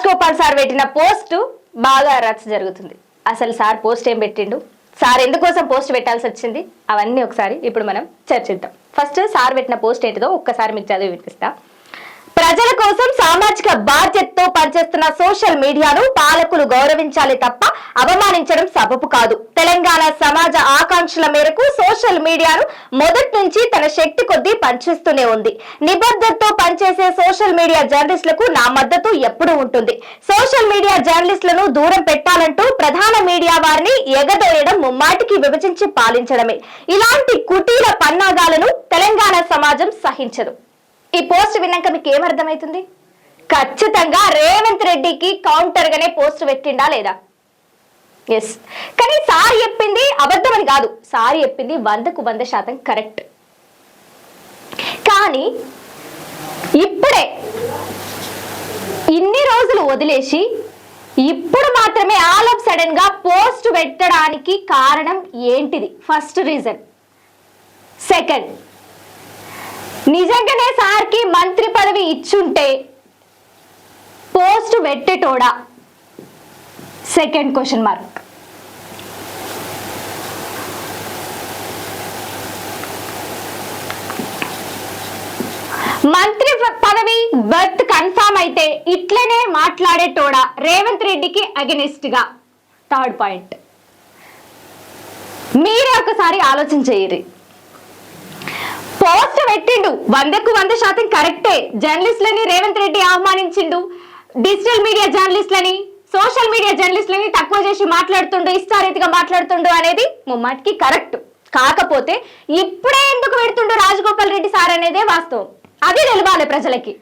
Raj Gopal sir పెట్టిన post బాగా రచ్చ జరుగుతుంది. అసలు సార్ పోస్ట్ ఏం పెట్టిండు? సార్ ఎందుకోసం పోస్ట్ పెట్టాల్సి వచ్చింది? అవన్నీ ఒకసారి ఇప్పుడు మనం చర్చిద్దాం. ఫస్ట్ సార్ పెట్టిన పోస్ట్ ఏంటిదో ఒక్కసారి మీకు చదివి వినిపిస్తా. ప్రజల కోసం సామాజిక బాధ్యతతో పనిచేస్తున్న సోషల్ మీడియాను పాలకులు గౌరవించాలి తప్ప అవమానించడం సబబు కాదు. తెలంగాణ సమాజ ఆకాంక్షల మేరకు సోషల్ మీడియాను మొదటి నుంచి తన శక్తి కొద్దీ పనిచేస్తూనే ఉంది. నిబద్ధతతో పనిచేసే సోషల్ మీడియా జర్నలిస్టులకు నా మద్దతు ఎప్పుడూ ఉంటుంది. సోషల్ మీడియా జర్నలిస్టులను దూరం పెట్టాలంటూ ప్రధాన మీడియా వారిని ఎగదోయడం ముమ్మాటికి విభజించి పాలించడమే. ఇలాంటి కుటీల పన్నాగాలను తెలంగాణ సమాజం సహించదు. ఈ పోస్ట్ విన్నాక మీకు ఏమర్థమవుతుంది ఖచ్చితంగా రేవంత్ రెడ్డికి కౌంటర్ గానే పోస్ట్ పెట్టిండా లేదా? ఎస్ కానీ సార్ చెప్పింది అబద్ధం అని కాదు. సార్ చెప్పింది వందకు వంద శాతం కరెక్ట్ కానీ ఇప్పుడే ఇన్ని రోజులు వదిలేసి ఇప్పుడు మాత్రమే ఆల్ ఆఫ్ సడన్గా పోస్ట్ పెట్టడానికి కారణం ఏంటిది? ఫస్ట్ రీజన్ సెకండ్ నిజంగానే సార్కి మంత్రి పదవి ఇచ్చుంటే పోస్ట్ పెట్టేటోడా? Second question mark. మంత్రి పదవి బర్త్ కన్ఫామ్ అయితే ఇట్లనే మాట్లాడేటోడా? రేవంత్ రెడ్డికి అగెనిస్ట్గా థర్డ్ పాయింట్. మీరే ఒకసారి ఆలోచన చేయరు. పెట్టిండు. వందకు వంద శాతం కరెక్టే. జర్నలిస్ట్లని రేవంత్ రెడ్డి అవమానించిండు డిజిటల్ మీడియా జర్నలిస్ట్లని సోషల్ మీడియా జర్నలిస్ట్లని తక్కువ చేసి మాట్లాడుతుండు ఇష్టారీతిగా మాట్లాడుతుండు అనేది ముమ్మాటికి కరెక్ట్. కాకపోతే ఇప్పుడే ఎందుకు పెడుతుండు రాజగోపాల్ రెడ్డి సార్ అనేదే వాస్తవం. అది తెలవాలి ప్రజలకి.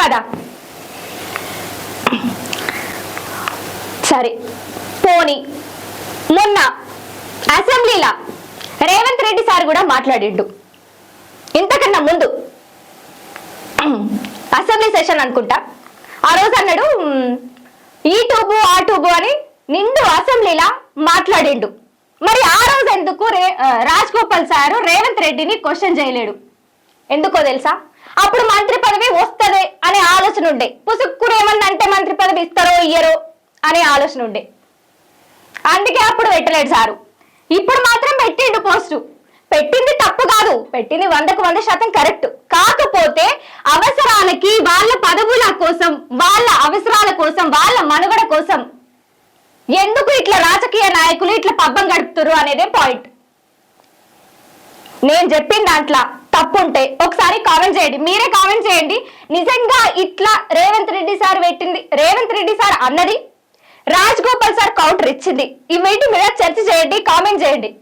కదా? సరే. పోనీ. మొన్న అసెంబ్లీలా రేవంత్ రెడ్డి సార్ కూడా మాట్లాడిండు. ఇంతకన్నా ముందు అసెంబ్లీ సెషన్ అనుకుంటా. ఆ రోజు అన్నాడు ఈ ట్యూబు ఆ ట్యూబు అని నిండు అసెంబ్లీలా మాట్లాడిండు. మరి ఆ రోజు ఎందుకు రే రాజ్ గోపాల్ సారు రేవంత్ రెడ్డిని క్వశ్చన్ చేయలేడు? ఎందుకో తెలుసా? అప్పుడు మంత్రి పదవి వస్తుంది అనే ఆలోచన ఉండే. పుసుక్కురు ఏమన్నా అంటే మంత్రి పదవి ఇస్తారో ఇయ్యరో అనే ఆలోచన ఉండే. అందుకే అప్పుడు పెట్టలేడు సారు. ఇప్పుడు మాత్రం పెట్టిండు పోస్టు. పెట్టింది తప్పు కాదు. పెట్టింది వందకు వంద శాతం కరెక్ట్. కాకపోతే అవసరాలకి వాళ్ళ పదవుల కోసం వాళ్ళ అవసరాల కోసం వాళ్ళ మనుగడ కోసం ఎందుకు ఇట్లా రాజకీయ నాయకులు ఇట్లా పబ్బం గడుపుతారు అనేదే పాయింట్ నేను చెప్పిన దాంట్లో తప్పు ఉంటే ఒకసారి కామెంట్ చేయండి. మీరే కామెంట్ చేయండి. నిజంగా ఇట్లా రేవంత్ రెడ్డి సార్ పెట్టింది. రేవంత్ రెడ్డి సార్ అన్నది రాజ్ గోపాల్ సార్ కౌంటర్ ఇచ్చింది. ఈ మీటింగ్ మీద చర్చ చేయండి కామెంట్ చేయండి.